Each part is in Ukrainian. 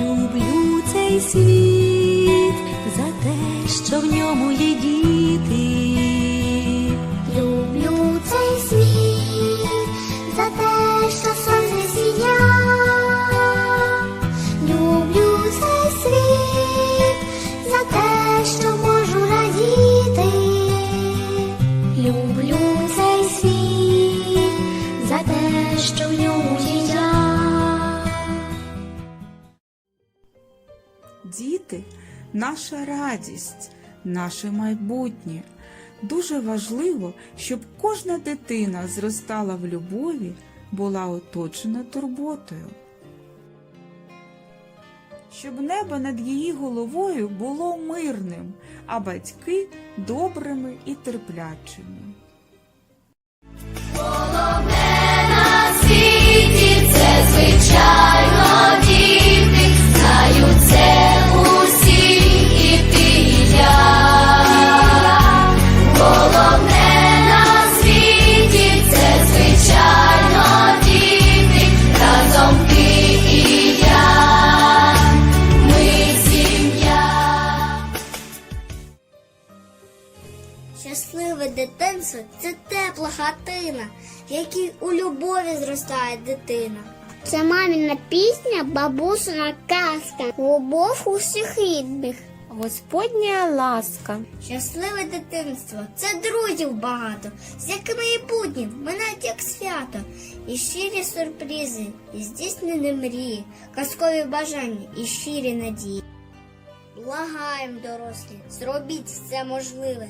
Люблю цей світ за те, що в ньому є діти. Діти наша радість, наше майбутнє. Дуже важливо, щоб кожна дитина зростала в любові, була оточена турботою. Щоб небо над її головою було мирним, а батьки добрими і терплячими. Дитинство це тепла хатина, в якій у любові зростає дитина. Це маміна пісня, бабусина казка, любов усіх рідних. Господня ласка. Щасливе дитинство це друзів багато, з якими і будні минають як свято, і щирі сюрпризи, і здійснені мрії, казкові бажання і щирі надії. Благаєм, дорослі, зробіть все можливе,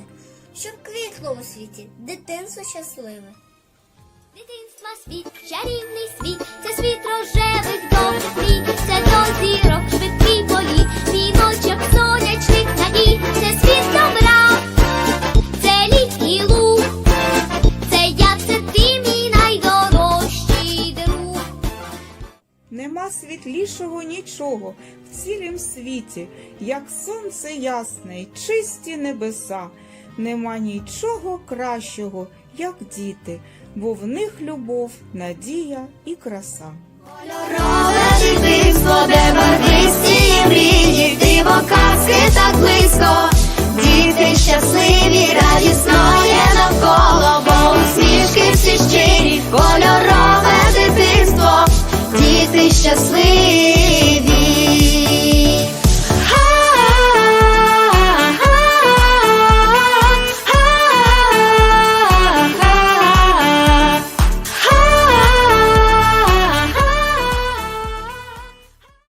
щоб квітло у світі дитинство щасливе. Дитинства світ, чарівний світ, це світ рожевих добрих мрій, це до зірок швидкий політ, мій ночок сонячних надій, це світ добра, це літній луг, це я, це ти, мій найдорожчий друг. Нема світлішого нічого в цілім світі, як сонце ясне й чисті небеса. Нема нічого кращого, як діти, бо в них любов, надія і краса. Кольорове дитинство, де барвисті мрії, диво казки так близько. Діти щасливі, радісно є навколо, бо усмішки всі щирі, кольорове дитинство, діти щасливі.